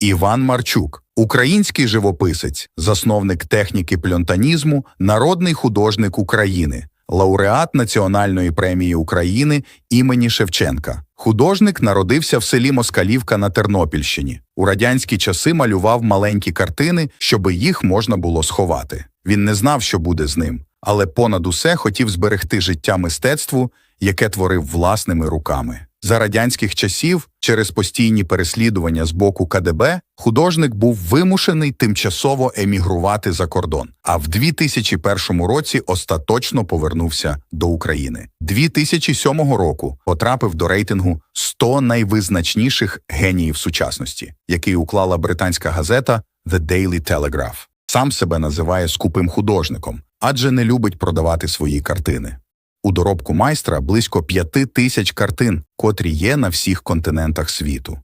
Іван Марчук, український живописець, засновник техніки пльонтанізму, народний художник України, лауреат Національної премії України імені Шевченка. Художник народився в селі Москалівка на Тернопільщині. У радянські часи малював маленькі картини, щоби їх можна було сховати. Він не знав, що буде з ним, але понад усе хотів зберегти життя мистецтву, яке творив власними руками. За радянських часів, через постійні переслідування з боку КДБ, художник був вимушений тимчасово емігрувати за кордон, а в 2001 році остаточно повернувся до України. 2007 року потрапив до рейтингу 100 найвизначніших геніїв сучасності, який уклала британська газета The Daily Telegraph. Сам себе називає скупим художником, адже не любить продавати свої картини. У доробку майстра близько п'яти тисяч картин, котрі є на всіх континентах світу.